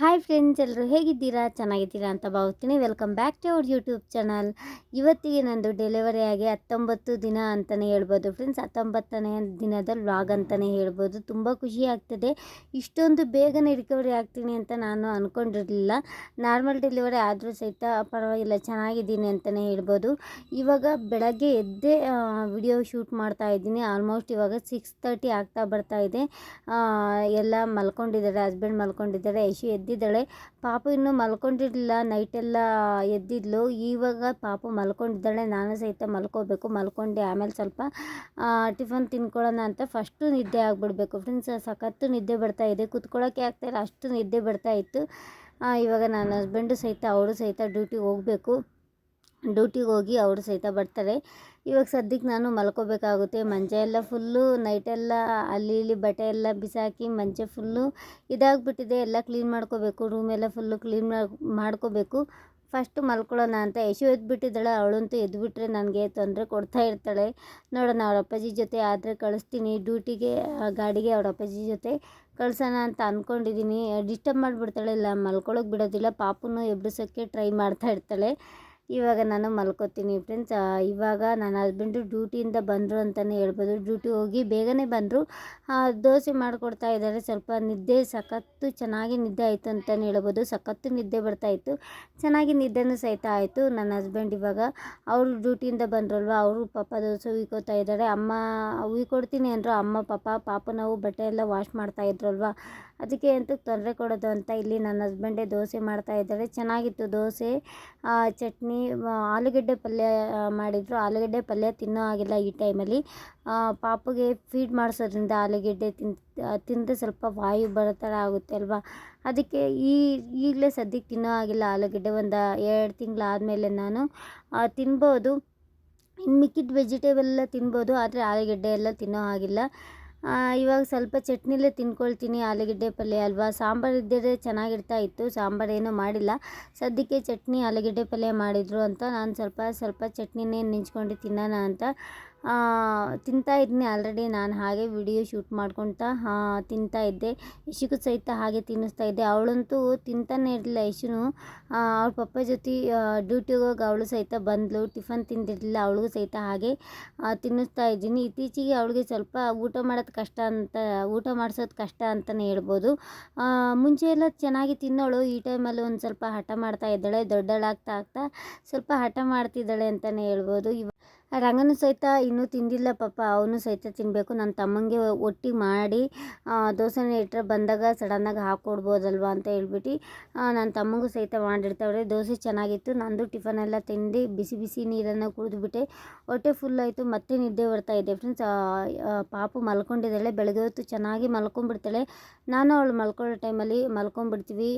Hi friends ಎಲ್ಲರೂ ಹೇಗಿದ್ದೀರಾ? ಚೆನ್ನಾಗಿದ್ದೀರಾ ಅಂತ ಭಾವಿಸ್ತೀನಿ. Welcome back to our YouTube channel ಇವತ್ತಿಗೆ ನಂದು ಡೆಲಿವರಿ ಆಗಿ ಹತ್ತೊಂಬತ್ತು ದಿನ ಅಂತಲೇ ಹೇಳ್ಬೋದು ಫ್ರೆಂಡ್ಸ್ ಹತ್ತೊಂಬತ್ತನೇ ದಿನದ ವ್ಲಾಗ್ ಅಂತಲೇ ಹೇಳ್ಬೋದು. ತುಂಬ ಖುಷಿ ಆಗ್ತದೆ. ಇಷ್ಟೊಂದು ಬೇಗನೆ ರಿಕವರಿ ಆಗ್ತೀನಿ ಅಂತ ನಾನು ಅಂದ್ಕೊಂಡಿರಲಿಲ್ಲ ನಾರ್ಮಲ್ ಡೆಲಿವರಿ ಆದರೂ ಸಹಿತ ಪರವಾಗಿಲ್ಲ, ಚೆನ್ನಾಗಿದ್ದೀನಿ ಅಂತಲೇ ಹೇಳ್ಬೋದು. ಇವಾಗ ಬೆಳಗ್ಗೆ ಎದ್ದೇ ವಿಡಿಯೋ ಶೂಟ್ ಮಾಡ್ತಾ ಇದ್ದೀನಿ. ಆಲ್ಮೋಸ್ಟ್ ಇವಾಗ ಸಿಕ್ಸ್ ಆಗ್ತಾ ಬರ್ತಾ ಇದೆ. ಎಲ್ಲ ಮಲ್ಕೊಂಡಿದ್ದಾರೆ ಹಸ್ಬೆಂಡ್ ಮಲ್ಕೊಂಡಿದ್ದಾರೆ. ಯಶು ಎದ್ದಿದ್ದಾಳೆ. ಪಾಪು ಇನ್ನೂ ಮಲ್ಕೊಂಡಿರಲಿಲ್ಲ. ನೈಟೆಲ್ಲ ಎದ್ದಿದ್ಲು. ಇವಾಗ ಪಾಪು ಮಲ್ಕೊಂಡಿದ್ದಾಳೆ. ನಾನು ಸಹಿತ ಮಲ್ಕೋಬೇಕು. ಮಲ್ಕೊಂಡು. ಆಮೇಲೆ ಸ್ವಲ್ಪ ಟಿಫನ್ ತಿನ್ಕೊಳ್ಳೋಣ ಅಂತ ಫಸ್ಟು ನಿದ್ದೆ ಆಗಿಬಿಡ್ಬೇಕು. ಫ್ರೆಂಡ್ಸ್, ಸಖತ್ತು ನಿದ್ದೆ ಬರ್ತಾ ಇದೆ. ಕುತ್ಕೊಳ್ಳೋಕ್ಕೆ ಆಗ್ತಾಯಿಲ್ಲ ಅಷ್ಟು ನಿದ್ದೆ ಬರ್ತಾ ಇತ್ತು. ಇವಾಗ ನನ್ನ ಹಸ್ಬೆಂಡು ಸಹಿತ ಅವರು ಸಹಿತ ಡ್ಯೂಟಿಗೆ ಹೋಗಬೇಕು. ಡ್ಯೂಟಿಗೆ ಹೋಗಿ ಅವರು ಸಹಿತ ಬರ್ತಾರೆ. ಇವಾಗ ಸದ್ಯಕ್ಕೆ ನಾನು ಮಲ್ಕೋಬೇಕಾಗುತ್ತೆ. ಮಂಚ ಎಲ್ಲ ಫುಲ್ಲು ನೈಟೆಲ್ಲ ಅಲ್ಲಿ ಇಲ್ಲಿ ಬಟ್ಟೆ ಎಲ್ಲ ಬಿಸಾಕಿ ಮಂಚ ಫುಲ್ಲು ಇದಾಗ್ಬಿಟ್ಟಿದೆ. ಎಲ್ಲ ಕ್ಲೀನ್ ಮಾಡ್ಕೋಬೇಕು ರೂಮೆಲ್ಲ ಫುಲ್ಲು ಕ್ಲೀನ್ ಮಾಡ್ಕೋಬೇಕು. ಫಸ್ಟ್ ಮಲ್ಕೊಳ್ಳೋಣ ಅಂತ ಯಶು ಎದ್ಬಿಟ್ಟಿದ್ದಾಳೆ. ಅವಳಂತೂ ಎದ್ಬಿಟ್ರೆ ನನಗೆ ತೊಂದರೆ ಕೊಡ್ತಾ ಇರ್ತಾಳೆ. ನೋಡೋಣ, ಅವ್ರ ಅಪ್ಪಾಜಿ ಜೊತೆ ಆದರೆ ಕಳಿಸ್ತೀನಿ. ಡ್ಯೂಟಿಗೆ ಗಾಡಿಗೆ ಅವ್ರ ಅಪ್ಪಾಜಿ ಜೊತೆ ಕಳ್ಸೋಣ ಅಂತ ಅಂದ್ಕೊಂಡಿದ್ದೀನಿ ಡಿಸ್ಟರ್ಬ್ ಮಾಡಿಬಿಡ್ತಾಳೆ. ಇಲ್ಲ, ಮಲ್ಕೊಳ್ಳೋಕೆ ಬಿಡೋದಿಲ್ಲ. ಪಾಪುನೂ ಎಬ್ಬಿಸೋಕ್ಕೆ ಟ್ರೈ ಮಾಡ್ತಾ ಇರ್ತಾಳೆ. ಇವಾಗ ನಾನು ಮಲ್ಕೋತೀನಿ ಫ್ರೆಂಡ್ಸ್ ಇವಾಗ ನನ್ನ ಹಸ್ಬೆಂಡು ಡ್ಯೂಟಿಯಿಂದ ಬಂದರು ಅಂತಲೇ ಹೇಳ್ಬೋದು. ಡ್ಯೂಟಿ ಹೋಗಿ ಬೇಗನೆ ಬಂದರು. ದೋಸೆ ಮಾಡಿಕೊಡ್ತಾ ಇದ್ದಾರೆ. ಸ್ವಲ್ಪ ನಿದ್ದೆ ಸಖತ್ತು ಚೆನ್ನಾಗಿ ನಿದ್ದೆ ಆಯಿತು ಅಂತಲೇ ಹೇಳ್ಬೋದು. ಸಖತ್ತು ನಿದ್ದೆ ಬರ್ತಾಯಿತ್ತು ಚೆನ್ನಾಗಿ ನಿದ್ದೆನೂ ಸಹಿತ ಆಯಿತು. ನನ್ನ ಹಸ್ಬೆಂಡ್ ಇವಾಗ ಅವರು ಡ್ಯೂಟಿಯಿಂದ ಬಂದ್ರಲ್ವ, ಅವರು ಪಾಪ ದೋಸೆ ಉಯ್ಕೋತಾ ಇದ್ದಾರೆ. ಅಮ್ಮ ಉಯ್ಕೊಡ್ತೀನಿ ಅಂದರು. ಅಮ್ಮ, ಪಾಪ ಪಾಪ ನಾವು ಬಟ್ಟೆ ಎಲ್ಲ ವಾಶ್ ಮಾಡ್ತಾ ಇದ್ರಲ್ವ. ಅದಕ್ಕೆ ಅಂತೂ ತೊಂದರೆ ಕೊಡೋದು ಅಂತ ಇಲ್ಲಿ ನನ್ನ ಹಸ್ಬೆಂಡೇ ದೋಸೆ ಮಾಡ್ತಾ ಇದ್ದಾರೆ. ಚೆನ್ನಾಗಿತ್ತು ದೋಸೆ. ಚಟ್ನಿ ಆಲೂಗಡ್ಡೆ ಪಲ್ಯ ಮಾಡಿದರು. ಆಲೂಗಡ್ಡೆ ಪಲ್ಯ ತಿನ್ನೋ ಆಗಿಲ್ಲ ಈ ಟೈಮಲ್ಲಿ ಪಾಪುಗೆ ಫೀಡ್ ಮಾಡಿಸೋದ್ರಿಂದ ಆಲೂಗೆಡ್ಡೆ ತಿನ್ ತಿಂದರೆ ಸ್ವಲ್ಪ ವಾಯು ಬರೋ ಥರ ಆಗುತ್ತೆ ಅಲ್ವಾ? ಅದಕ್ಕೆ ಈ, ಈಗಲೇ ಸದ್ಯಕ್ಕೆ ತಿನ್ನೋ ಆಗಿಲ್ಲ ಆಲೂಗಡ್ಡೆ. ಒಂದು ಎರಡು ತಿಂಗಳಾದಮೇಲೆ ನಾನು ತಿನ್ಬೋದು. ಇನ್ನು ಮಿಕ್ಕಿದ ವೆಜಿಟೇಬಲ್ ಎಲ್ಲ ತಿನ್ಬೋದು, ಆದರೆ ಆಲೂಗಡ್ಡೆ ಎಲ್ಲ ತಿನ್ನೋ ಹಾಗಿಲ್ಲ. ಇವಾಗ ಸ್ವಲ್ಪ ಚಟ್ನಿಲೇ ತಿನ್ಕೊಳ್ತೀನಿ, ಆಲೂಗಡ್ಡೆ ಪಲ್ಯ ಅಲ್ವಾ? ಸಾಂಬಾರು ಇದ್ದರೆ ಚೆನ್ನಾಗಿರ್ತಾ ಇತ್ತು, ಸಾಂಬಾರು ಏನೂ ಮಾಡಿಲ್ಲ. ಸದ್ಯಕ್ಕೆ ಚಟ್ನಿ, ಆಲೂಗಡ್ಡೆ ಪಲ್ಯ ಮಾಡಿದರು ಅಂತ ನಾನು ಸ್ವಲ್ಪ ಸ್ವಲ್ಪ ಚಟ್ನಿನೇ ನೆಂಚ್ಕೊಂಡು ತಿನ್ನೋಣ ಅಂತ ತಿಂತಾ ಇದ್ದೀನಿ ಆಲ್ರೆಡಿ ನಾನು ಹಾಗೆ ವಿಡಿಯೋ ಶೂಟ್ ಮಾಡ್ಕೊತಾ ತಿಂತಾ ಇದ್ದೆ. ಯಶಿಗೂ ಸಹಿತ ಹಾಗೆ ತಿನ್ನಿಸ್ತಾ ಇದ್ದೆ. ಅವಳಂತೂ ತಿಂತಾನೆ ಇರಲಿಲ್ಲ ಯಶುನು. ಅವ್ಳ ಪಪ್ಪ ಜೊತೆ ಡ್ಯೂಟಿಗೆ ಹೋಗಿ ಅವಳು ಸಹಿತ ಬಂದಳು ಟಿಫನ್ ತಿಂದಿರಲಿಲ್ಲ, ಅವಳಿಗೂ ಸಹಿತ ಹಾಗೆ ತಿನ್ನಿಸ್ತಾ ಇದ್ದೀನಿ. ಇತ್ತೀಚೆಗೆ ಅವಳಿಗೆ ಸ್ವಲ್ಪ ಊಟ ಮಾಡೋದು ಕಷ್ಟ ಅಂತ, ಊಟ ಮಾಡಿಸೋದು ಕಷ್ಟ ಅಂತಲೇ ಹೇಳ್ಬೋದು. ಮುಂಚೆ ಎಲ್ಲ ಚೆನ್ನಾಗಿ ತಿನ್ನೋಳು. ಈ ಟೈಮಲ್ಲಿ ಒಂದು ಸ್ವಲ್ಪ ಹಠ ಮಾಡ್ತಾ ಇದ್ದಾಳೆ, ದೊಡ್ಡಳಾಗ್ತಾ ಆಗ್ತಾ ಸ್ವಲ್ಪ ಹಠ ಮಾಡ್ತಿದ್ದಾಳೆ ಅಂತಲೇ ಹೇಳ್ಬೋದು. ಇವ ರಂಗನು ಸಹಿತ ಇನ್ನೂ ತಿಂದಿಲ್ಲ ಪಾಪ, ಅವನು ಸಹಿತ ತಿನ್ನಬೇಕು ನನ್ನ ತಮ್ಮಂಗೆ ಒಟ್ಟಿಗೆ ಮಾಡಿ ದೋಸೆನೇ ಇಟ್ಟರೆ ಬಂದಾಗ ಸಡನ್ನಾಗಿ ಹಾಕ್ಕೊಡ್ಬೋದಲ್ವ ಅಂತ ಹೇಳ್ಬಿಟ್ಟು ನನ್ನ ತಮ್ಮಂಗೂ ಸಹಿತ ಮಾಡಿರ್ತಾವ್ರೆ ದೋಸೆ ಚೆನ್ನಾಗಿತ್ತು, ನಂದು ಟಿಫನ್ ಎಲ್ಲ ತಿಂದು ಬಿಸಿ ಬಿಸಿ ನೀರನ್ನು ಕುಡಿದ್ಬಿಟ್ಟೆ. ಹೊಟ್ಟೆ ಫುಲ್ ಆಯಿತು, ಮತ್ತೆ ನಿದ್ದೆ ಬರ್ತಾ ಇದೆ. ಫ್ರೆಂಡ್ಸ್ ಪಾಪು ಮಲ್ಕೊಂಡಿದ್ದಾಳೆ, ಬೆಳಗ್ಗೆ ಹೊತ್ತು ಚೆನ್ನಾಗಿ ಮಲ್ಕೊಂಡ್ಬಿಡ್ತಾಳೆ. ನಾನು ಅವಳು ಮಲ್ಕೊಳ್ಳೋ ಟೈಮಲ್ಲಿ ಮಲ್ಕೊಂಡ್ಬಿಡ್ತೀವಿ.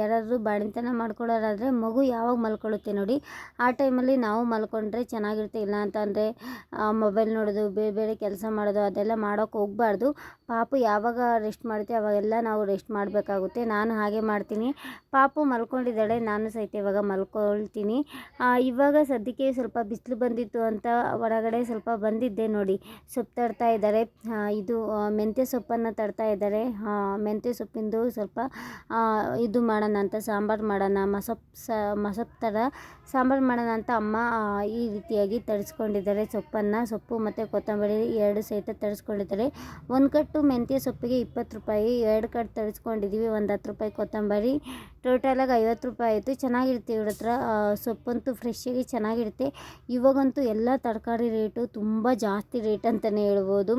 ಯಾರಾದರೂ ಬಾಣಿತನ ಮಾಡ್ಕೊಳ್ಳೋರಾದರೆ ಮಗು ಯಾವಾಗ ಮಲ್ಕೊಳ್ಳುತ್ತೆ ನೋಡಿ, ಆ ಟೈಮಲ್ಲಿ ನಾವು ಮಲ್ಕೊಂಡ್ರೆ ಚೆನ್ನಾಗಿರುತ್ತೆ ಇಲ್ಲ ಅಂತಂದರೆ ಮೊಬೈಲ್ ನೋಡೋದು, ಬೇರೆ ಬೇರೆ ಕೆಲಸ ಮಾಡೋದು, ಅದೆಲ್ಲ ಮಾಡೋಕ್ಕೆ ಹೋಗ್ಬಾರ್ದು. ಪಾಪು ಯಾವಾಗ ರೆಸ್ಟ್ ಮಾಡುತ್ತೆ ಅವಾಗೆಲ್ಲ ನಾವು ರೆಸ್ಟ್ ಮಾಡಬೇಕಾಗುತ್ತೆ. ನಾನು ಹಾಗೆ ಮಾಡ್ತೀನಿ. ಪಾಪು ಮಲ್ಕೊಂಡಿದ್ದಾಳೆ, ನಾನು ಸಹಿತ ಇವಾಗ ಮಲ್ಕೊಳ್ತೀನಿ. ಇವಾಗ ಸದ್ಯಕ್ಕೆ ಸ್ವಲ್ಪ ಬಿಸಿಲು ಬಂದಿತ್ತು ಅಂತ ಹೊರಗಡೆ ಸ್ವಲ್ಪ ಬಂದಿದ್ದೆ ನೋಡಿ. ಸೊಪ್ಪು ತರ್ತಾ ಇದ್ದಾರೆ. ಇದು ಮೆಂತ್ಯ ಸೊಪ್ಪನ್ನು ತರ್ತಾ ಇದ್ದಾರೆ. ಮೆಂತ್ಯ ಸೊಪ್ಪಿಂದು ಸ್ವಲ್ಪ ಇದು ಮಾಡೋಣ ಅಂತ, ಸಾಂಬಾರು ಮಾಡೋಣ, ಮಸಪ್, ಸ, ಮಸಪ್ ಥರ ಸಾಂಬಾರು ಮಾಡೋಣ ಅಂತ ಅಮ್ಮ ಈ ರೀತಿಯಾಗಿ ತರಿಸ್ಕೊಂಡಿದ್ದಾರೆ. ಸೊಪ್ಪನ್ನು ಸೊಪ್ಪು ಮತ್ತು ಕೊತ್ತಂಬರಿ ಎರಡು ಸಹಿತ ತರಿಸ್ಕೊಂಡಿದ್ದಾರೆ. ಒಂದು ಕಟ್ಟು ಮೆಂತ್ಯ ಸೊಪ್ಪಿಗೆ ಇಪ್ಪತ್ತು ರೂಪಾಯಿ, ಎರಡು ಕಟ್ಟು ತರಿಸ್ಕೊಂಡಿದ್ದೀವಿ. ಒಂದು ಹತ್ತು ರೂಪಾಯಿ ಕೊತ್ತಂಬರಿ ಟೋಟಲಾಗಿ ಐವತ್ತು ರೂಪಾಯಿ ಆಯಿತು. ಚೆನ್ನಾಗಿರುತ್ತೆ ಇವ್ರ ಹತ್ರ. ಸೊಪ್ಪಂತೂ ಫ್ರೆಶ್ಶಾಗಿ ಚೆನ್ನಾಗಿರುತ್ತೆ. ಇವಾಗಂತೂ ಎಲ್ಲ ತರಕಾರಿ ರೇಟು ತುಂಬ ಜಾಸ್ತಿ ರೇಟ್ ಅಂತಲೇ ಹೇಳ್ಬೋದು.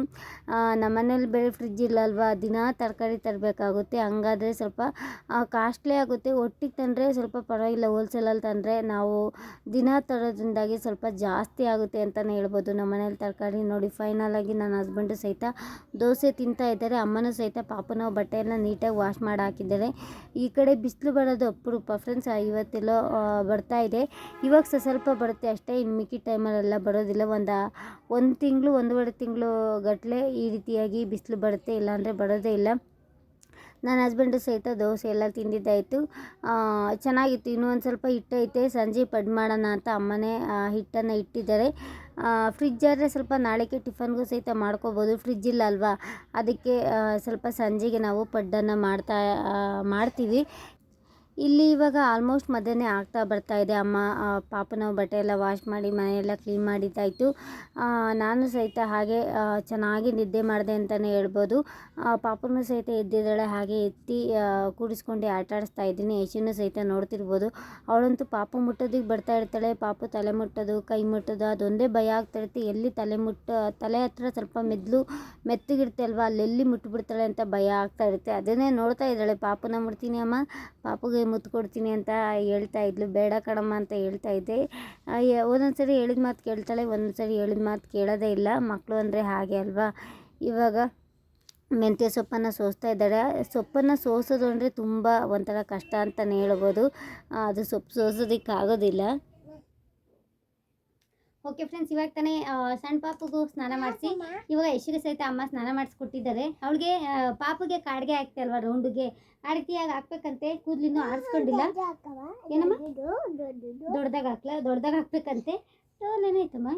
ನಮ್ಮ ನಮ್ಮನೇಲಿ ಬೇರೆ ಫ್ರಿಜ್ ಇಲ್ಲಲ್ವಾ ದಿನ ತರಕಾರಿ ತರಬೇಕಾಗುತ್ತೆ. ಹಂಗಾದರೆ ಸ್ವಲ್ಪ ಕಾಸ್ಟ್ಲಿ ಆಗುತ್ತೆ. ಒಟ್ಟಿಗೆ ತಂದರೆ ಸ್ವಲ್ಪ ಪರವಾಗಿಲ್ಲ. ಹೋಲ್ಸೇಲಲ್ಲಿ ತಂದರೆ ನಾವು ದಿನ ತರೋದ್ರಿಂದಾಗಿ ಸ್ವಲ್ಪ ಜಾಸ್ತಿ ಆಗುತ್ತೆ ಅಂತಲೇ ಹೇಳ್ಬೋದು. ನಮ್ಮ ಮನೇಲಿ ತರಕಾರಿ ನೋಡಿ ಫೈನಲ್ ಆಗಿ ನನ್ನ ಹಸ್ಬೆಂಡು ಸಹಿತ ದೋಸೆ ತಿಂತಾ ಇದ್ದಾರೆ. ಅಮ್ಮನೂ ಸಹಿತ ಪಾಪನ ಬಟ್ಟೆಯನ್ನು ನೀಟಾಗಿ ವಾಶ್ ಮಾಡಿ ಹಾಕಿದ್ದಾರೆ. ಈ ಕಡೆ ಬಿಸಿಲು ಬರೋದು ಅಪರೂಪ. ಫ್ರೆಂಡ್ಸ್ ಇವತ್ತೆಲ್ಲೋ ಬರ್ತಾ ಇದೆ. ಇವಾಗ ಸ ಸ್ವಲ್ಪ ಬರುತ್ತೆ ಅಷ್ಟೇ. ಇನ್ನು ಮಿಕ್ಕಿ ಟೈಮಲ್ಲೆಲ್ಲ ಬರೋದಿಲ್ಲ. ಒಂದು ಒಂದು ತಿಂಗಳು, ಒಂದೂವರೆ ತಿಂಗಳು ಗಟ್ಟಲೆ ಈ ರೀತಿಯಾಗಿ ಬಿಸಿಲು ಬರುತ್ತೆ. ಇಲ್ಲಾಂದರೆ ಬರೋದೇ ಇಲ್ಲ. ನನ್ನ ಹಸ್ಬೆಂಡು ಸಹಿತ ದೋಸೆ ಎಲ್ಲ ತಿಂದಿದ್ದಾಯಿತು. ಚೆನ್ನಾಗಿತ್ತು. ಇನ್ನೂ ಒಂದು ಸ್ವಲ್ಪ ಹಿಟ್ಟೈತೆ. ಸಂಜೆ ಪಡ್ ಮಾಡೋಣ ಅಂತ ಅಮ್ಮನೇ ಹಿಟ್ಟನ್ನು ಇಟ್ಟಿದ್ದಾರೆ. ಫ್ರಿಜ್ ಆದರೆ ಸ್ವಲ್ಪ ನಾಳೆಗೆ ಟಿಫನ್ಗೂ ಸಹಿತ ಮಾಡ್ಕೋಬೋದು. ಫ್ರಿಜ್ ಇಲ್ಲ ಅಲ್ವಾ? ಅದಕ್ಕೆ ಸ್ವಲ್ಪ ಸಂಜೆಗೆ ನಾವು ಪಡ್ಡನ್ನು ಮಾಡ್ತಾ ಮಾಡ್ತೀವಿ. ಇಲ್ಲಿ ಇವಾಗ ಆಲ್ಮೋಸ್ಟ್ ಮಧ್ಯಾಹ್ನ ಆಗ್ತಾ ಬರ್ತಾ ಇದೆ. ಅಮ್ಮ ಪಾಪನ ಬಟ್ಟೆ ಎಲ್ಲ ವಾಶ್ ಮಾಡಿ, ಮನೆಯೆಲ್ಲ ಕ್ಲೀನ್ ಮಾಡಿದ್ದಾಯಿತು. ನಾನು ಸಹಿತ ಹಾಗೆ ಚೆನ್ನಾಗಿ ನಿದ್ದೆ ಮಾಡಿದೆ ಅಂತಲೇ ಹೇಳ್ಬೋದು. ಪಾಪನೂ ಸಹಿತ ಎದ್ದಿದ್ದಾಳೆ, ಹಾಗೆ ಎತ್ತಿ ಕೂಡಿಸ್ಕೊಂಡು ಆಟ ಆಡಿಸ್ತಾ ಇದ್ದೀನಿ. ಯಶುನು ಸಹಿತ ನೋಡ್ತಿರ್ಬೋದು. ಅವಳಂತೂ ಪಾಪ ಮುಟ್ಟೋದಕ್ಕೆ ಬರ್ತಾ ಇರ್ತಾಳೆ. ಪಾಪು ತಲೆ ಮುಟ್ಟೋದು, ಕೈ ಮುಟ್ಟೋದು, ಅದೊಂದೇ ಭಯ ಆಗ್ತಾ ಇರುತ್ತೆ. ಎಲ್ಲಿ ತಲೆ ಮುಟ್ಟ, ತಲೆ ಹತ್ರ ಸ್ವಲ್ಪ ಮೆದ್ಲು ಮೆತ್ತಗಿರುತ್ತೆ ಅಲ್ವಾ? ಅಲ್ಲೆಲ್ಲಿ ಮುಟ್ಬಿಡ್ತಾಳೆ ಅಂತ ಭಯ ಆಗ್ತಾ ಇರುತ್ತೆ. ಅದನ್ನೇ ನೋಡ್ತಾ ಇದ್ದಾಳೆ. ಪಾಪನ ಮುಡ್ತೀನಿ ಅಮ್ಮ. ಪಾಪುಗೆ ಮುತ್ತು ಕೊಡ್ತೀನಿ ಅಂತ ಹೇಳ್ತಾ ಇದ್ಲು. ಬೇಡ ಕಣಮ್ಮ ಅಂತ ಹೇಳ್ತಾ ಇದ್ದೆ. ಒಂದೊಂದ್ಸರಿ ಒಂದೊಂದು ಸರಿ ಹೇಳಿದ ಮಾತು ಕೇಳ್ತಾಳೆ ಒಂದೊಂದು ಸರಿ ಹೇಳಿದ ಮಾತು ಕೇಳೋದೇ ಇಲ್ಲ. ಮಕ್ಕಳು ಅಂದರೆ ಹಾಗೆ ಅಲ್ವಾ? ಇವಾಗ ಮೆಂತ್ಯ ಸೊಪ್ಪನ್ನು ಸೋಸ್ತಾ ಇದ್ದಾಳೆ. ಸೊಪ್ಪನ್ನು ಸೋಸೋದು ಅಂದರೆ ತುಂಬ ಒಂಥರ ಕಷ್ಟ ಅಂತಲೇ ಹೇಳ್ಬೋದು. ಅದು ಸೊಪ್ಪು ಸೋಸೋದಕ್ಕೆ ಆಗೋದಿಲ್ಲ ಓಕೆ ಫ್ರೆಂಡ್ಸ್ ಇವಾಗ ತಾನೇ ಸಣ್ಣ ಪಾಪಗೂ ಸ್ನಾನ ಮಾಡಿಸಿ ಇವಾಗ ಯಶಿಗೆ ಸಹಿತ ಅಮ್ಮ ಸ್ನಾನ ಮಾಡಿಸ್ಕೊಟ್ಟಿದ್ದಾರೆ. ಅವಳಿಗೆ ಪಾಪುಗೆ ಕಾಡ್ಗೆ ಹಾಕ್ತೆ ಅಲ್ವಾ ರೌಂಡಿಗೆ? ಆ ರೀತಿಯಾಗಿ ಹಾಕ್ಬೇಕಂತೆ ಕೂದಲಿನ್ನೂ ಆರಿಸ್ಕೊಂಡಿಲ್ಲ. ಏನಮ್ಮ? ದೊಡ್ಡದಾಗ ಹಾಕ್ಲಾ? ದೊಡ್ಡದಾಗ ಹಾಕ್ಬೇಕಂತೆ? ಏನಾಯ್ತಮ್ಮ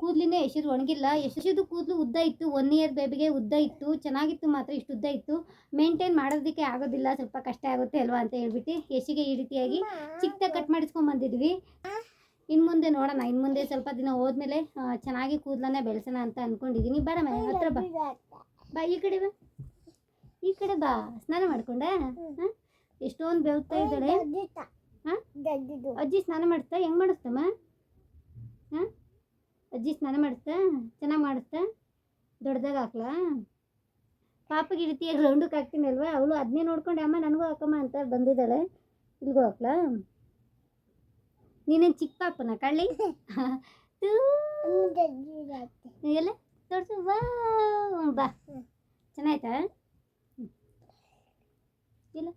ಕೂದಲಿನ ಯಶದು ಒಣಗಿಲ್ಲ. ಯಶದು ಕೂದಲು ಉದ್ದ ಇತ್ತು ಒನ್ ಇಯರ್ ಬೇಬಿಗೆ ಉದ್ದ ಇತ್ತು. ಚೆನ್ನಾಗಿತ್ತು ಮಾತ್ರ ಇಷ್ಟು ಉದ್ದ ಇತ್ತು. ಮೇಂಟೈನ್ ಮಾಡೋದಕ್ಕೆ ಆಗೋದಿಲ್ಲ ಸ್ವಲ್ಪ ಕಷ್ಟ ಆಗುತ್ತೆ ಅಲ್ವಾ ಅಂತ ಹೇಳ್ಬಿಟ್ಟು ಯಶಿಗೆ ಈ ರೀತಿಯಾಗಿ ಚಿಕ್ಕದಾಗಿ ಕಟ್ ಮಾಡಿಸ್ಕೊಂಡ್ ಬಂದಿದ್ವಿ ಇನ್ನು ಮುಂದೆ ನೋಡೋಣ ಇನ್ನು ಮುಂದೆ ಸ್ವಲ್ಪ ದಿನ ಹೋದ್ಮೇಲೆ ಚೆನ್ನಾಗಿ ಕೂದಲನ್ನ ಬೆಳೆಸೋಣ ಅಂತ ಅನ್ಕೊಂಡಿದೀನಿ. ಬರ ಮನೆ ಹತ್ರ ಬಾ. ಬಾ ಈ ಕಡೆ ಬಾ. ಈ ಕಡೆ ಬಾ. ಸ್ನಾನ ಮಾಡ್ಕೊಂಡ? ಎಷ್ಟೊಂದು ಬೆವ್ತಾ ಇದ್ದಾಳೆ? ಹಾಂ? ಅಜ್ಜಿ ಸ್ನಾನ ಮಾಡ್ತಾ? ಹೆಂಗ್ ಮಾಡಿಸ್ತಮ್ಮ? ಹಾಂ? ಅಜ್ಜಿ ಸ್ನಾನ ಮಾಡಿಸ್ತಾ ಚೆನ್ನಾಗಿ ಮಾಡಿಸ್ತಾ? ದೊಡ್ಡದಾಗ ಹಾಕ್ಲಾ? ಪಾಪ ಈ ರೀತಿಯಾಗಿ ರೌಂಡಕ್ಕೆ ಹಾಕ್ತೀನಿ ಅಲ್ವಾ ಅವಳು ಅದನ್ನೇ ನೋಡ್ಕೊಂಡೆ. ಅಮ್ಮ ನನಗೂ ಹಾಕಮ್ಮ ಅಂತ ಬಂದಿದ್ದಾಳೆ. ಇಲ್ಗೂ ಹಾಕ್ಲಾ? ನೀನೇನು ಚಿಕ್ಕ ಪಾಪನ ಕಳ್ಳಿ. ಎಲ್ಲ? ತೋರ್ಸು. ವಾ ಬಾ. ಚೆನ್ನಾಯ್ತಾ. ಇಲ್ಲ?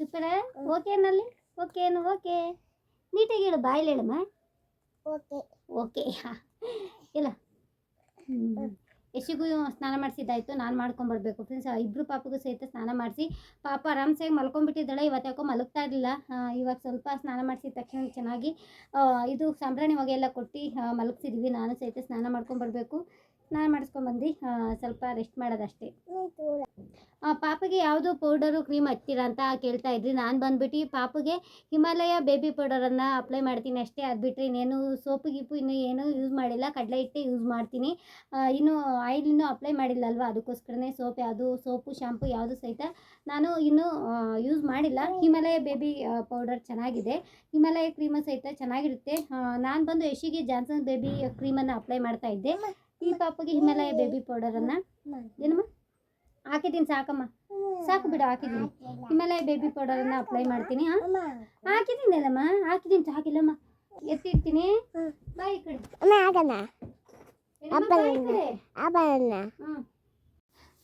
ಸೂಪರ ಓಕೆ ನಲ್ಲಿ ಓಕೆ ಏನು ಓಕೆ ನೀಟಾಗಿ ಹೇಳು. ಬಾಯಲ್ಲಿ ಹೇಳಮ್ಮ. ಓಕೆ ಇಲ್ಲ? ಯಶಿಗೂ ಸ್ನಾನ ಮಾಡಿಸಿದ್ದಾಯಿತು, ನಾನು ಮಾಡ್ಕೊಂಬರ್ಬೇಕು ಫ್ರೆಂಡ್ಸ್ ಇಬ್ಬರು ಪಾಪಗೂ ಸಹಿತ ಸ್ನಾನ ಮಾಡಿಸಿ. ಪಾಪ ಆರಾಮ್ಸಾಗಿ ಮಲ್ಕೊಂಡ್ಬಿಟ್ಟಿದ್ದಾಳೆ ಇವತ್ತು ಯಾಕೋ ಮಲಗ್ತಾ ಇರಲಿಲ್ಲ. ಇವಾಗ ಸ್ವಲ್ಪ ಸ್ನಾನ ಮಾಡಿಸಿದ ತಕ್ಷಣ ಚೆನ್ನಾಗಿ ಇದು ಸಾಂಬ್ರಾಣಿ ಹೊಗೆ ಎಲ್ಲ ಕೊಟ್ಟು ಮಲಗಿಸಿದ್ವಿ. ನಾನು ಸಹಿತ ಸ್ನಾನ ಮಾಡ್ಕೊಂಬರ್ಬೇಕು ಸ್ನಾನ ಮಾಡಿಸ್ಕೊಂಬಂದು ಆ, ಸ್ವಲ್ಪ ರೆಸ್ಟ್ ಮಾಡೋದಷ್ಟೇ. ಪಾಪಗೆ ಯಾವುದು ಪೌಡರು ಕ್ರೀಮ್ ಹಚ್ತೀರಾ ಅಂತ ಕೇಳ್ತಾ ಇದ್ರಿ. ನಾನು ಬಂದ್ಬಿಟ್ಟು ಪಾಪಗೆ ಹಿಮಾಲಯ ಬೇಬಿ ಪೌಡರನ್ನು ಅಪ್ಲೈ ಮಾಡ್ತೀನಿ ಅಷ್ಟೇ. ಅದು ಬಿಟ್ಟರೆ ಇನ್ನೇನು ಸೋಪು ಗೀಪು ಇನ್ನು ಏನೂ ಯೂಸ್ ಮಾಡಿಲ್ಲ. ಕಡಲೆ ಹಿಟ್ಟೆ ಯೂಸ್ ಮಾಡ್ತೀನಿ. ಇನ್ನು ಆಯಿಲ್ ಇನ್ನೂ ಅಪ್ಲೈ ಮಾಡಿಲ್ಲ ಅಲ್ವಾ ಅದಕ್ಕೋಸ್ಕರನೇ ಸೋಪ್ ಯಾವುದು ಸೋಪು ಶಾಂಪು ಯಾವುದು ಸಹಿತ ನಾನು ಇನ್ನೂ ಯೂಸ್ ಮಾಡಿಲ್ಲ. ಹಿಮಾಲಯ ಬೇಬಿ ಪೌಡರ್ ಚೆನ್ನಾಗಿದೆ. ಹಿಮಾಲಯ ಕ್ರೀಮು ಸಹಿತ ಚೆನ್ನಾಗಿರುತ್ತೆ. ನಾನು ಬಂದು ಯಶಿಗೆ ಜಾನ್ಸನ್ ಬೇಬಿ ಕ್ರೀಮನ್ನು ಅಪ್ಲೈ ಮಾಡ್ತಾ ಇದ್ದೆ. ಈ ಪಾಪಗೆ ಹಿಮಾಲಯ ಬೇಬಿ ಪೌಡರನ್ನು ಏನಮ್ಮ? ಹಾಕಿದ್ದೀನಿ ಸಾಕಮ್ಮ. ಸಾಕು ಬಿಡು ಹಾಕಿದ್ದೀನಿ. ಹಿಮಾಲಯ ಬೇಬಿ ಪೌಡರನ್ನು ಅಪ್ಲೈ ಮಾಡ್ತೀನಿ ಹಾಕಿದ್ದೀನಿ ಅಲ್ಲಮ್ಮ ಹಾಕಿದ್ದೀನಿ ಸಾಕಿಲ್ಲಮ್ಮ ಎತ್ತಿಡ್ತೀನಿ. ಬಾಯಿ ಕಡೆ.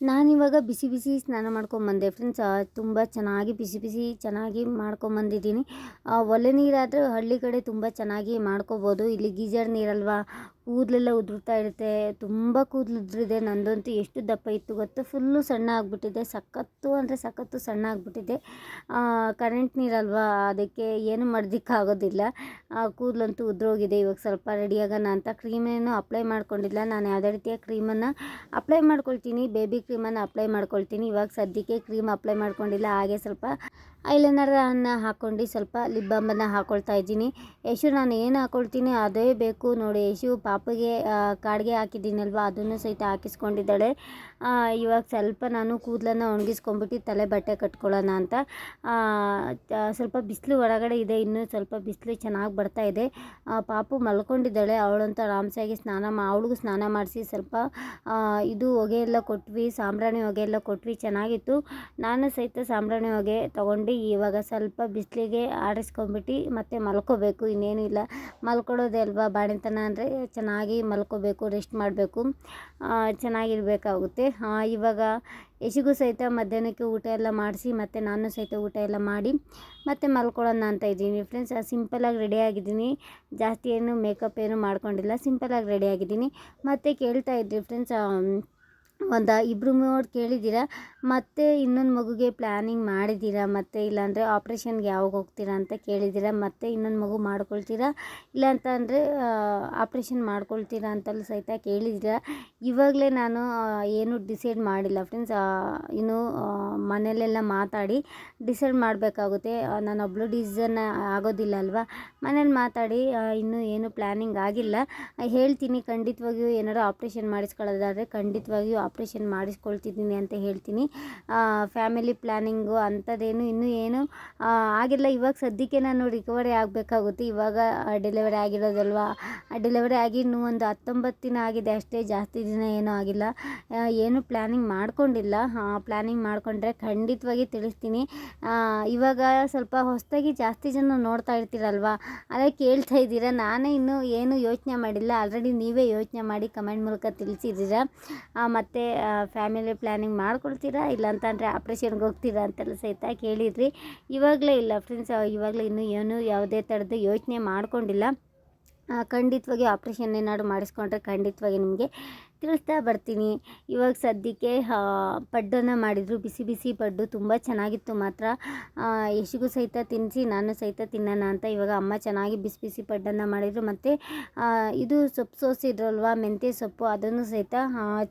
ನಾನಿವಾಗ ಬಿಸಿ ಬಿಸಿ ಸ್ನಾನ ಮಾಡ್ಕೊಂಬಂದೆ ಫ್ರೆಂಡ್ಸ್ ತುಂಬ ಚೆನ್ನಾಗಿ ಬಿಸಿ ಬಿಸಿ ಚೆನ್ನಾಗಿ ಮಾಡ್ಕೊಂಬಂದಿದ್ದೀನಿ ಒಲೆ ನೀರಾದರೂ ಹಳ್ಳಿ ಕಡೆ ತುಂಬ ಚೆನ್ನಾಗಿ ಮಾಡ್ಕೋಬೋದು. ಇಲ್ಲಿ ಗೀಜರ್ ನೀರಲ್ವಾ? ಕೂದಲೆಲ್ಲ ಉದುರ್ತಾ ಇರುತ್ತೆ. ತುಂಬ ಕೂದಲು ಉದುರಿದೆ. ನಂದಂತೂ ಎಷ್ಟು ದಪ್ಪ ಇತ್ತು ಗೊತ್ತು? ಫುಲ್ಲು ಸಣ್ಣ ಆಗಿಬಿಟ್ಟಿದೆ. ಸಖತ್ತು ಅಂದರೆ ಸಖತ್ತು ಸಣ್ಣ ಆಗಿಬಿಟ್ಟಿದೆ. ಕರೆಂಟ್ ನೀರಲ್ವಾ ಅದಕ್ಕೆ ಏನು ಮಾಡೋದಕ್ಕಾಗೋದಿಲ್ಲ ಕೂದಲಂತೂ ಉದುರೋಗಿದೆ. ಇವಾಗ ಸ್ವಲ್ಪ ರೆಡಿಯಾಗೋಣ ಅಂತ ಕ್ರೀಮೇನು ಅಪ್ಲೈ ಮಾಡ್ಕೊಂಡಿಲ್ಲ. ನಾನು ಯಾವುದೇ ರೀತಿಯ ಕ್ರೀಮನ್ನು ಅಪ್ಲೈ ಮಾಡ್ಕೊಳ್ತೀನಿ. ಬೇಬಿ ಕ್ರೀಮನ್ನು ಅಪ್ಲೈ ಮಾಡ್ಕೊಳ್ತೀನಿ. ಇವಾಗ ಸದ್ಯಕ್ಕೆ ಕ್ರೀಮ್ ಅಪ್ಲೈ ಮಾಡ್ಕೊಂಡಿಲ್ಲ. ಹಾಗೆ ಸ್ವಲ್ಪ ಐಲೈನರನ್ನು ಹಾಕ್ಕೊಂಡು ಸ್ವಲ್ಪ ಲಿಪ್ ಬಾಮನ್ನು ಹಾಕ್ಕೊಳ್ತಾ ಇದ್ದೀನಿ. ಯಶು, ನಾನು ಏನು ಹಾಕ್ಕೊಳ್ತೀನಿ ಅದೇ ಬೇಕು. ನೋಡಿ, ಯಶು ಪಾಪಗೆ ಕಾಡಿಗೆ ಹಾಕಿದ್ದೀನಲ್ವ? ಅದನ್ನು ಸಹಿತ ಹಾಕಿಸ್ಕೊಂಡಿದ್ದಾಳೆ. ಇವಾಗ ಸ್ವಲ್ಪ ನಾನು ಕೂದಲನ್ನು ಒಣಗಿಸ್ಕೊಂಡ್ಬಿಟ್ಟು ತಲೆ ಬಟ್ಟೆ ಕಟ್ಕೊಳ್ಳೋಣ ಅಂತ. ಸ್ವಲ್ಪ ಬಿಸಿಲು ಹೊರಗಡೆ ಇದೆ. ಇನ್ನೂ ಸ್ವಲ್ಪ ಬಿಸಿಲು ಚೆನ್ನಾಗಿ ಬರ್ತಾ ಇದೆ. ಪಾಪು ಮಲ್ಕೊಂಡಿದ್ದಾಳೆ. ಅವಳಂತ ಆರಾಮ್ಸಾಗಿ ಸ್ನಾನ ಮಾ, ಅವಳಿಗೂ ಸ್ನಾನ ಮಾಡಿಸಿ ಸ್ವಲ್ಪ ಇದು ಹೊಗೆ ಎಲ್ಲ ಕೊಟ್ವಿ, ಸಾಂಬ್ರಾಣಿ ಹೊಗೆ ಎಲ್ಲ ಕೊಟ್ವಿ. ಚೆನ್ನಾಗಿತ್ತು. ನಾನು ಸಹಿತ ಸಾಂಬ್ರಾಣಿ ಹೊಗೆ ತೊಗೊಂಡು ಇವಾಗ ಸ್ವಲ್ಪ ಬಿಸಿಲಿಗೆ ಆಡಿಸ್ಕೊಂಬಿಟ್ಟು ಮತ್ತೆ ಮಲ್ಕೋಬೇಕು, ಇನ್ನೇನು ಇಲ್ಲ. ಮಲ್ಕೊಳ್ಳೋದೇ ಅಲ್ವಾ ಬಾಣಿತನ ಅಂದರೆ ಚೆನ್ನಾಗಿ ಮಲ್ಕೋಬೇಕು ರೆಸ್ಟ್ ಮಾಡಬೇಕು. ಚೆನ್ನಾಗಿರಬೇಕಾಗುತ್ತೆ. ಇವಾಗ ಯಶಿಗೂ ಸಹಿತ ಮಧ್ಯಾಹ್ನಕ್ಕೆ ಊಟ ಎಲ್ಲ ಮಾಡಿಸಿ ಮತ್ತು ನಾನು ಸಹಿತ ಊಟ ಎಲ್ಲ ಮಾಡಿ ಮತ್ತೆ ಮಲ್ಕೊಳ್ಳೋಣ ಅಂತ ಇದ್ದೀನಿ. ಫ್ರೆಂಡ್ಸ್ ಸಿಂಪಲಾಗಿ ರೆಡಿ ಆಗಿದ್ದೀನಿ. ಜಾಸ್ತಿ ಏನು ಮೇಕಪ್ ಏನು ಮಾಡ್ಕೊಂಡಿಲ್ಲ. ಸಿಂಪಲಾಗಿ ರೆಡಿ ಆಗಿದ್ದೀನಿ. ಮತ್ತು ಕೇಳ್ತಾ ಇದ್ರಿ ಫ್ರೆಂಡ್ಸ್ ಒಂದು ಇಬ್ಬರು ಮೂವರು ಕೇಳಿದ್ದೀರಾ ಮತ್ತು ಇನ್ನೊಂದು ಮಗುಗೆ ಪ್ಲ್ಯಾನಿಂಗ್ ಮಾಡಿದ್ದೀರಾ ಮತ್ತು ಇಲ್ಲಾಂದರೆ ಆಪ್ರೇಷನ್ಗೆ ಯಾವಾಗ ಹೋಗ್ತೀರಾ ಅಂತ ಕೇಳಿದ್ದೀರಾ ಮತ್ತು ಇನ್ನೊಂದು ಮಗು ಮಾಡ್ಕೊಳ್ತೀರಾ? ಇಲ್ಲ ಅಂತ ಅಂದರೆ ಆಪ್ರೇಷನ್ ಮಾಡ್ಕೊಳ್ತೀರಾ ಅಂತಲೂ ಸಹಿತ ಕೇಳಿದ್ದೀರಾ ಇವಾಗಲೇ ನಾನು ಏನು ಡಿಸೈಡ್ ಮಾಡಿಲ್ಲ ಫ್ರೆಂಡ್ಸ್ ಇನ್ನು ಮನೆಯಲ್ಲೆಲ್ಲ ಮಾತಾಡಿ ಡಿಸೈಡ್ ಮಾಡಬೇಕಾಗುತ್ತೆ. ನಾನು ಒಬ್ಳು ಡಿಸಿಷನ್ ಆಗೋದಿಲ್ಲ ಅಲ್ವಾ? ಮನೇಲಿ ಮಾತಾಡಿ ಇನ್ನೂ ಏನು ಪ್ಲ್ಯಾನಿಂಗ್ ಆಗಿಲ್ಲ. ಹೇಳ್ತೀನಿ, ಖಂಡಿತವಾಗಿಯೂ ಏನಾದ್ರು ಆಪ್ರೇಷನ್ ಮಾಡಿಸ್ಕೊಳ್ಳೋದಾದರೆ ಖಂಡಿತವಾಗಿಯೂ ಆಪ್ರೇಷನ್ ಮಾಡಿಸ್ಕೊಳ್ತಿದ್ದೀನಿ ಅಂತ ಹೇಳ್ತೀನಿ. ಫ್ಯಾಮಿಲಿ ಪ್ಲ್ಯಾನಿಂಗು ಅಂಥದ್ದೇನು ಇನ್ನೂ ಏನು ಆಗಿಲ್ಲ. ಇವಾಗ ಸದ್ಯಕ್ಕೆ ನಾನು ರಿಕವರಿ ಆಗಬೇಕಾಗುತ್ತೆ. ಇವಾಗ ಡೆಲಿವರಿ ಆಗಿರೋದಲ್ವಾ? ಡೆಲಿವರಿ ಆಗಿ ಇನ್ನೂ ಒಂದು ಹತ್ತೊಂಬತ್ತು ದಿನ ಆಗಿದೆ. ಅಷ್ಟೇ ಜಾಸ್ತಿ ದಿನ ಏನೂ ಆಗಿಲ್ಲ. ಏನು ಪ್ಲ್ಯಾನಿಂಗ್ ಮಾಡ್ಕೊಂಡಿಲ್ಲ. ಪ್ಲ್ಯಾನಿಂಗ್ ಮಾಡಿಕೊಂಡ್ರೆ ಖಂಡಿತವಾಗಿ ತಿಳಿಸ್ತೀನಿ. ಇವಾಗ ಸ್ವಲ್ಪ ಹೊಸದಾಗಿ ಜಾಸ್ತಿ ಜನ ನೋಡ್ತಾ ಇರ್ತೀರಲ್ವಾ? ಅದೇ ಕೇಳ್ತಾ ಇದ್ದೀರಾ? ನಾನೇ ಇನ್ನೂ ಏನು ಯೋಚನೆ ಮಾಡಿಲ್ಲ. ಆಲ್ರೆಡಿ ನೀವೇ ಯೋಚನೆ ಮಾಡಿ ಕಮೆಂಟ್ ಮೂಲಕ ತಿಳಿಸಿದ್ದೀರಾ? ಮತ್ತು ಫ್ಯಾಮಿಲಿ ಪ್ಲ್ಯಾನಿಂಗ್ ಮಾಡ್ಕೊಳ್ತೀರಾ? ಇಲ್ಲ ಅಂತಂದರೆ ಆಪ್ರೇಷನ್ಗೆ ಹೋಗ್ತೀರಾ ಅಂತೆಲ್ಲ ಸಹಿತ ಕೇಳಿದ್ರಿ. ಇವಾಗಲೇ ಇಲ್ಲ ಫ್ರೆಂಡ್ಸ್ ಇವಾಗಲೇ ಇನ್ನೂ ಏನು ಯಾವುದೇ ಥರದ್ದು ಯೋಚನೆ ಮಾಡಿಕೊಂಡಿಲ್ಲ. ಖಂಡಿತವಾಗಿ ಆಪ್ರೇಷನ್ ಏನಾದ್ರು ಮಾಡಿಸ್ಕೊಂಡ್ರೆ ಖಂಡಿತವಾಗಿ ನಿಮಗೆ ತಿಳಿಸ್ತಾ ಬರ್ತೀನಿ. ಇವಾಗ ಸದ್ಯಕ್ಕೆ ಪಡ್ಡನ್ನು ಮಾಡಿದರು. ಬಿಸಿ ಬಿಸಿ ಪಡ್ಡು ತುಂಬ ಚೆನ್ನಾಗಿತ್ತು ಮಾತ್ರ. ಯಶಿಗೂ ಸಹಿತ ತಿನ್ನಿಸಿ ನಾನು ಸಹಿತ ತಿನ್ನೋಣ ಅಂತ ಇವಾಗ ಅಮ್ಮ ಚೆನ್ನಾಗಿ ಬಿಸಿ ಬಿಸಿ ಪಡ್ಡನ್ನು ಮಾಡಿದರು. ಮತ್ತು ಇದು ಸೊಪ್ಪು ಸೋಸಿದ್ರಲ್ವ, ಮೆಂತ್ಯ ಸೊಪ್ಪು, ಅದನ್ನು ಸಹಿತ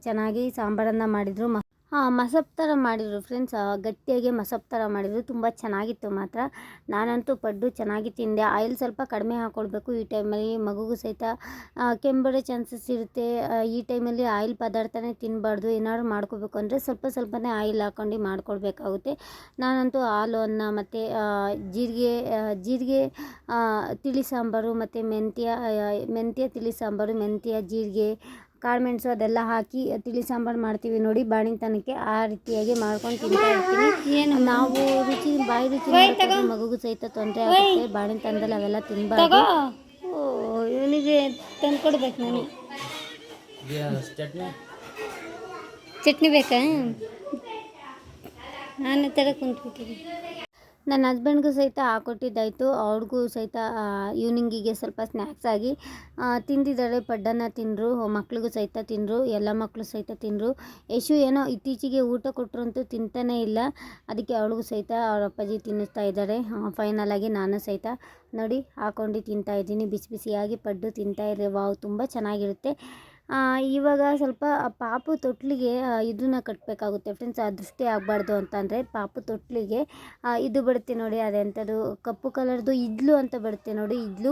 ಚೆನ್ನಾಗಿ ಸಾಂಬಾರನ್ನು ಮಾಡಿದರು. ಮ ಹಾಂ ಮಸಪ್ ಥರ ಮಾಡಿದರು ಫ್ರೆಂಡ್ಸ್ ಗಟ್ಟಿಯಾಗಿ ಮಸಪ್ ಥರ ಮಾಡಿದರು. ತುಂಬ ಚೆನ್ನಾಗಿತ್ತು ಮಾತ್ರ. ನಾನಂತೂ ಪಡ್ಡು ಚೆನ್ನಾಗಿ ತಿಂದೆ. ಆಯಿಲ್ ಸ್ವಲ್ಪ ಕಡಿಮೆ ಹಾಕ್ಕೊಳ್ಬೇಕು ಈ ಟೈಮಲ್ಲಿ ಮಗುಗೂ ಸಹಿತ ಕೆಂಬರೋ ಚಾನ್ಸಸ್ ಇರುತ್ತೆ. ಈ ಟೈಮಲ್ಲಿ ಆಯಿಲ್ ಪದಾರ್ಥನೇ ತಿನ್ನಬಾರ್ದು ಏನಾದ್ರು ಮಾಡ್ಕೋಬೇಕು ಅಂದರೆ ಸ್ವಲ್ಪ ಸ್ವಲ್ಪನೇ ಆಯಿಲ್ ಹಾಕ್ಕೊಂಡು ಮಾಡ್ಕೊಳ್ಬೇಕಾಗುತ್ತೆ. ನಾನಂತೂ ಹಾಲು, ಅನ್ನ ಮತ್ತು ಜೀರಿಗೆ ಜೀರಿಗೆ ತಿಳಿ ಸಾಂಬಾರು ಮತ್ತು ಮೆಂತ್ಯ ಮೆಂತ್ಯ, ತಿಳಿ ಸಾಂಬಾರು, ಮೆಂತ್ಯ, ಜೀರಿಗೆ ಕಾಳುಮೆಣಸು ಅದೆಲ್ಲ ಹಾಕಿ ತಿಳಿ ಸಾಂಬಾರು ಮಾಡ್ತೀವಿ ನೋಡಿ ಬಾಣಿತನಕ್ಕೆ ಆ ರೀತಿಯಾಗಿ ಮಾಡ್ಕೊಂಡು ತಿಂತಾ ಇರ್ತೀನಿ. ಏನು? ನಾವು ರುಚಿ ಬಾಯಿ ರುಚಿ ಮಗುಗೂ ಸಹಿತ ತೊಂದರೆ ಆಗುತ್ತೆ. ಬಾಣಿತನದಲ್ಲಿ ಅವೆಲ್ಲ ತಿನ್ಬಾರ್ದು. ಓ ಇವನಿಗೆ ತಂದ್ಕೊಡ್ಬೇಕು ನಾನು. ಚಟ್ನಿ? ಚಟ್ನಿ ಬೇಕಾ? ನಾನು ಥರ ಕುಂತ್ಬಿಟ್ಟಿದ್ದೀನಿ. ನನ್ನ ಹಸ್ಬೆಂಡ್ಗೂ ಸಹಿತ ಹಾಕೊಟ್ಟಿದ್ದಾಯಿತು ಅವ್ರಿಗೂ ಸಹಿತ ಈವ್ನಿಂಗಿಗೆ ಸ್ವಲ್ಪ ಸ್ನ್ಯಾಕ್ಸ್ ಆಗಿ ತಿಂದಿದ್ದಾರೆ. ಪಡ್ಡನ್ನು ತಿಂದರು, ಮಕ್ಳಿಗೂ ಸಹಿತ ತಿಂದರು, ಎಲ್ಲ ಮಕ್ಕಳು ಸಹಿತ ತಿಂದರು. ಯಶು ಏನೋ ಇತ್ತೀಚೆಗೆ ಊಟ ಕೊಟ್ಟರಂತೂ ತಿಂತಾನೇ ಇಲ್ಲ. ಅದಕ್ಕೆ ಅವಳಿಗೂ ಸಹಿತ ಅವ್ರ ಅಪ್ಪಾಜಿ ತಿನ್ನಿಸ್ತಾ ಇದ್ದಾರೆ. ಫೈನಲ್ ಆಗಿ ನಾನು ಸಹಿತ ನೋಡಿ ಹಾಕೊಂಡು ತಿಂತಾಯಿದ್ದೀನಿ ಬಿಸಿ ಬಿಸಿಯಾಗಿ ಪಡ್ಡು ತಿಂತಾ ವಾವ್, ತುಂಬ ಚೆನ್ನಾಗಿರುತ್ತೆ. ಇವಾಗ ಸ್ವಲ್ಪ ಪಾಪು ತೊಟ್ಲಿಗೆ ಇದನ್ನ ಕಟ್ಟಬೇಕಾಗುತ್ತೆ ಫ್ರೆಂಡ್ಸ್ ಆ ದೃಷ್ಟಿ ಆಗಬಾರ್ದು ಅಂತಂದರೆ ಪಾಪು ತೊಟ್ಲಿಗೆ ಇದು ಬರುತ್ತೆ ನೋಡಿ ಅದೆಂಥದ್ದು ಕಪ್ಪು ಕಲರ್ದು ಇದ್ಲು ಅಂತ ಬರುತ್ತೆ ನೋಡಿ ಇದ್ಲು.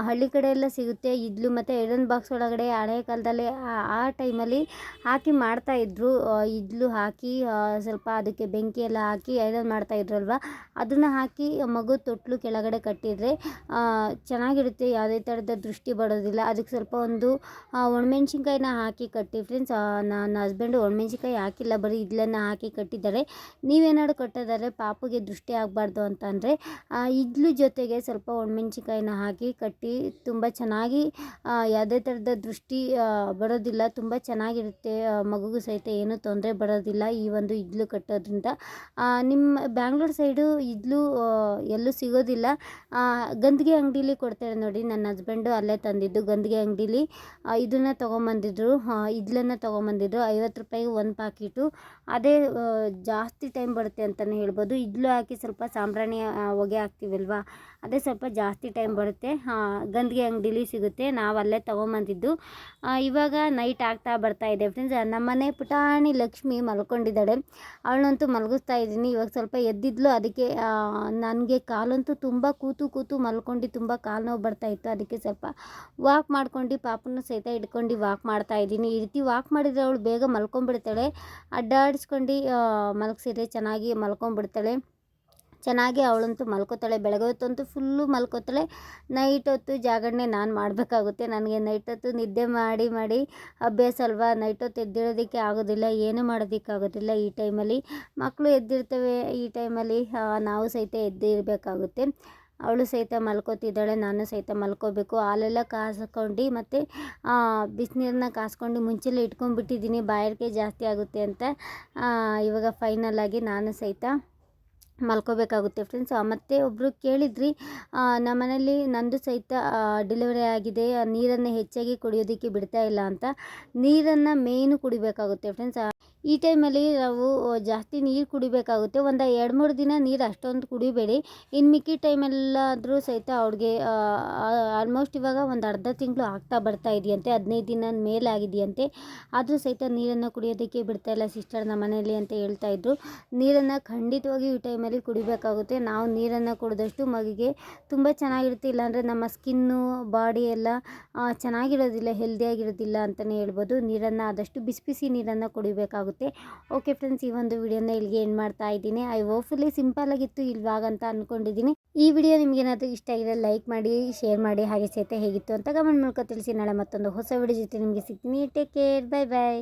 ಹಳ್ಳಿ ಕಡೆ ಎಲ್ಲ ಸಿಗುತ್ತೆ ಇದ್ಲು ಮತ್ತು ಐರನ್ ಬಾಕ್ಸ್ ಒಳಗಡೆ ಹಳೆ ಕಾಲದಲ್ಲಿ ಆ- ಟೈಮಲ್ಲಿ ಹಾಕಿ ಮಾಡ್ತಾ ಇದ್ರು. ಆ, ಇದ್ಲು ಹಾಕಿ ಸ್ವಲ್ಪ ಅದಕ್ಕೆ ಬೆಂಕಿ ಎಲ್ಲ ಹಾಕಿ ಐರನ್ ಅಲ್ವಾ ಅದನ್ನು ಹಾಕಿ ಮಗು ತೊಟ್ಲು ಕೆಳಗಡೆ ಕಟ್ಟಿದರೆ ಚೆನ್ನಾಗಿರುತ್ತೆ. ಯಾವುದೇ ಥರದ ದೃಷ್ಟಿ ಬರೋದಿಲ್ಲ. ಅದಕ್ಕೆ ಸ್ವಲ್ಪ ಒಂದು ಆ, ಒಣಮೆಣ್ಸಿನ್ಕಾಯಿನ ಹಾಕಿ ಕಟ್ಟಿ ಫ್ರೆಂಡ್ಸ್ ನನ್ನ ಹಸ್ಬೆಂಡು ಒಣಮೆಣ್ಸಿನ್ಕಾಯಿ ಹಾಕಿಲ್ಲ, ಬರೀ ಇದ್ಲನ್ನು ಹಾಕಿ ಕಟ್ಟಿದ್ದಾರೆ. ನೀವೇನಾದ್ರು ಕಟ್ಟಿದ್ದಾರೆ ಪಾಪುಗೆ ದೃಷ್ಟಿ ಆಗಬಾರ್ದು ಅಂತಂದರೆ ಇಡ್ಲು ಜೊತೆಗೆ ಸ್ವಲ್ಪ ಒಣಮೆಣ್ಸಿನ್ಕಾಯಿನ ಹಾಕಿ ಕಟ್ಟಿ, ತುಂಬ ಚೆನ್ನಾಗಿ ಯಾವುದೇ ಥರದ ದೃಷ್ಟಿ ಬರೋದಿಲ್ಲ. ತುಂಬ ಚೆನ್ನಾಗಿರುತ್ತೆ ಮಗುಗೂ ಸಹಿತ ಏನೂ ತೊಂದರೆ ಬರೋದಿಲ್ಲ ಈ ಒಂದು ಇಡ್ಲು ಕಟ್ಟೋದ್ರಿಂದ. ನಿಮ್ಮ ಬ್ಯಾಂಗ್ಳೂರ್ ಸೈಡು ಇಡ್ಲು ಎಲ್ಲೂ ಸಿಗೋದಿಲ್ಲ. ಗಂದಿಗೆ ಅಂಗಡೀಲಿ ಕೊಡ್ತಾರೆ ನೋಡಿ, ನನ್ನ ಹಸ್ಬೆಂಡು ಅಲ್ಲೇ ತಂದಿದ್ದು ಗಂದಿಗೆ ಅಂಗಡೀಲಿ. ಇದನ್ನು ತೊಗೊಂಬಂದಿದ್ರು ಇಡ್ಲನ್ನು ತೊಗೊಂಬಂದಿದ್ರು ಐವತ್ತು ರೂಪಾಯಿಗೆ ಒಂದು ಪಾಕಿಟು ಅದೇ ಜಾಸ್ತಿ ಟೈಮ್ ಬರುತ್ತೆ ಅಂತಲೇ ಹೇಳ್ಬೋದು. ಇಡ್ಲು ಹಾಕಿ ಸ್ವಲ್ಪ ಸಾಂಬ್ರಾಣಿ ಹೊಗೆ ಹಾಕ್ತೀವಲ್ವಾ? ಅದೇ ಸ್ವಲ್ಪ ಜಾಸ್ತಿ ಟೈಮ್ ಬರುತ್ತೆ. ಗಂದಿಗೆ ಅಂಗಡಿಲಿ ಸಿಗುತ್ತೆ. ನಾವು ಅಲ್ಲೇ ತೊಗೊಂಬಂದಿದ್ದು. ಇವಾಗ ನೈಟ್ ಆಗ್ತಾ ಬರ್ತಾ ಇದೆ ಫ್ರೆಂಡ್ಸ್ ನಮ್ಮನೆ ಪುಟಾಣಿ ಲಕ್ಷ್ಮಿ ಮಲ್ಕೊಂಡಿದ್ದಾಳೆ. ಅವಳಂತೂ ಮಲಗಿಸ್ತಾ ಇದ್ದೀನಿ. ಇವಾಗ ಸ್ವಲ್ಪ ಎದ್ದಿದ್ಲು. ಅದಕ್ಕೆ ನನಗೆ ಕಾಲಂತೂ ತುಂಬ ಕೂತು ಕೂತು ಮಲ್ಕೊಂಡು ತುಂಬ ಕಾಲು ನೋವು ಬರ್ತಾ ಇತ್ತು. ಅದಕ್ಕೆ ಸ್ವಲ್ಪ ವಾಕ್ ಮಾಡ್ಕೊಂಡು ಪಾಪನ ಸಹಿತ ಇಟ್ಕೊಂಡು ವಾಕ್ ಮಾಡ್ತಾ ಇದ್ದೀನಿ. ಈ ರೀತಿ ವಾಕ್ ಮಾಡಿದರೆ ಅವಳು ಬೇಗ ಮಲ್ಕೊಂಡ್ಬಿಡ್ತಾಳೆ. ಅಡ್ಡಾಡಿಸ್ಕೊಂಡು ಮಲಗಿಸಿದ್ರೆ ಚೆನ್ನಾಗಿ ಮಲ್ಕೊಂಡ್ಬಿಡ್ತಾಳೆ ಚೆನ್ನಾಗಿ ಅವಳಂತೂ ಮಲ್ಕೋತಾಳೆ. ಬೆಳಗ್ಗೆ ಹೊತ್ತಂತೂ ಫುಲ್ಲು ಮಲ್ಕೋತಾಳೆ. ನೈಟ್ ಹೊತ್ತು ಜಾಗರಣೆ ನಾನು ಮಾಡಬೇಕಾಗುತ್ತೆ. ನನಗೆ ನೈಟ್ ಹೊತ್ತು ನಿದ್ದೆ ಮಾಡಿ ಮಾಡಿ ಅಭ್ಯಾಸ ಅಲ್ವಾ? ನೈಟ್ ಹೊತ್ತು ಎದ್ದಿಡೋದಕ್ಕೆ ಆಗೋದಿಲ್ಲ. ಏನೂ ಮಾಡೋದಕ್ಕಾಗೋದಿಲ್ಲ ಈ ಟೈಮಲ್ಲಿ ಮಕ್ಕಳು ಎದ್ದಿರ್ತವೆ ಈ ಟೈಮಲ್ಲಿ ನಾವು ಸಹಿತ ಎದ್ದು ಇರಬೇಕಾಗುತ್ತೆ ಅವಳು ಸಹಿತ ಮಲ್ಕೋತಿದ್ದಾಳೆ, ನಾನು ಸಹಿತ ಮಲ್ಕೋಬೇಕು. ಹಾಲೆಲ್ಲ ಕಾಸ್ಕೊಂಡು ಮತ್ತು ಬಿಸಿನೀರನ್ನ ಕಾಸ್ಕೊಂಡು ಮುಂಚೆಲ್ಲ ಇಟ್ಕೊಂಡ್ಬಿಟ್ಟಿದ್ದೀನಿ. ಬಾಯಾರಿಕೆ ಜಾಸ್ತಿ ಆಗುತ್ತೆ ಅಂತ ಇವಾಗ ಫೈನಲ್ ಆಗಿ ನಾನು ಸಹಿತ ಮಲ್ಕೋಬೇಕಾಗುತ್ತೆ ಫ್ರೆಂಡ್ಸ್ ಮತ್ತು ಒಬ್ಬರು ಕೇಳಿದ್ರಿ ನಮ್ಮ ನಮ್ಮನೇಲಿ ನಂದು ಸಹಿತ ಡೆಲಿವರಿ ಆಗಿದೆ. ನೀರನ್ನು ಹೆಚ್ಚಾಗಿ ಕುಡಿಯೋದಕ್ಕೆ ಬಿಡ್ತಾ ಇಲ್ಲ ಅಂತ. ನೀರನ್ನು ಮೇಯ್ನು ಕುಡಿಬೇಕಾಗುತ್ತೆ ಫ್ರೆಂಡ್ಸ್ ಈ ಟೈಮಲ್ಲಿ ನಾವು ಜಾಸ್ತಿ ನೀರು ಕುಡಿಬೇಕಾಗುತ್ತೆ. ಒಂದು ಎರಡು ಮೂರು ದಿನ ನೀರು ಅಷ್ಟೊಂದು ಕುಡಿಬೇಡಿ. ಇನ್ನು ಮಿಕ್ಕಿ ಟೈಮಲ್ಲಾದರೂ ಸಹಿತ ಅವ್ರಿಗೆ ಆಲ್ಮೋಸ್ಟ್ ಇವಾಗ ಒಂದು ಅರ್ಧ ತಿಂಗಳು ಆಗ್ತಾ ಬರ್ತಾ ಇದೆಯಂತೆ. ಹದಿನೈದು ದಿನ ಮೇಲೆ ಆಗಿದೆಯಂತೆ. ಆದರೂ ಸಹಿತ ನೀರನ್ನು ಕುಡಿಯೋದಕ್ಕೆ ಬಿಡ್ತಾ ಇಲ್ಲ ಸಿಸ್ಟರ್ ನಮ್ಮ ಮನೆಯಲ್ಲಿ ಅಂತ ಹೇಳ್ತಾ ಇದ್ರು. ನೀರನ್ನು ಖಂಡಿತವಾಗಿ ಈ ಟೈಮಲ್ಲಿ ಕುಡಿಬೇಕಾಗುತ್ತೆ. ನಾವು ನೀರನ್ನು ಕುಡಿದಷ್ಟು ಮಗುಗೆ ತುಂಬ ಚೆನ್ನಾಗಿರುತ್ತೆ. ಇಲ್ಲಾಂದರೆ ನಮ್ಮ ಸ್ಕಿನ್ನು, ಬಾಡಿ ಎಲ್ಲ ಚೆನ್ನಾಗಿರೋದಿಲ್ಲ, ಹೆಲ್ದಿಯಾಗಿರೋದಿಲ್ಲ ಅಂತಲೇ ಹೇಳ್ಬೋದು. ನೀರನ್ನು ಆದಷ್ಟು ಬಿಸಿ ಬಿಸಿ ನೀರನ್ನು ಕುಡಿಬೇಕಾಗುತ್ತೆ. ಓಕೆ ಫ್ರೆಂಡ್ಸ್ ಈ ಒಂದು ವಿಡಿಯೋನ ಇಲ್ಲಿಗೆ ಏನು ಮಾಡ್ತಾ ಇದ್ದೀನಿ. ಐ ಹೋಪ್ಫುಲಿ ಸಿಂಪಲ್ ಆಗಿತ್ತು, ಇಲ್ವಾಗ ಅಂತ ಅಂದ್ಕೊಂಡಿದ್ದೀನಿ ಈ ವಿಡಿಯೋ ನಿಮ್ಗೆ ಏನಾದರೂ ಇಷ್ಟ ಆಗಿದೆ ಲೈಕ್ ಮಾಡಿ ಶೇರ್ ಮಾಡಿ, ಹಾಗೆ ಸಹಿತ ಹೇಗಿತ್ತು ಅಂತ ಕಮೆಂಟ್ ಮಾಡ್ಕೊ ತಿಳಿಸಿ. ನಾಳೆ ಮತ್ತೊಂದು ಹೊಸ ವಿಡಿಯೋ ಜೊತೆ ನಿಮಗೆ ಸಿಗ್ತೀನಿ. Take care bye bye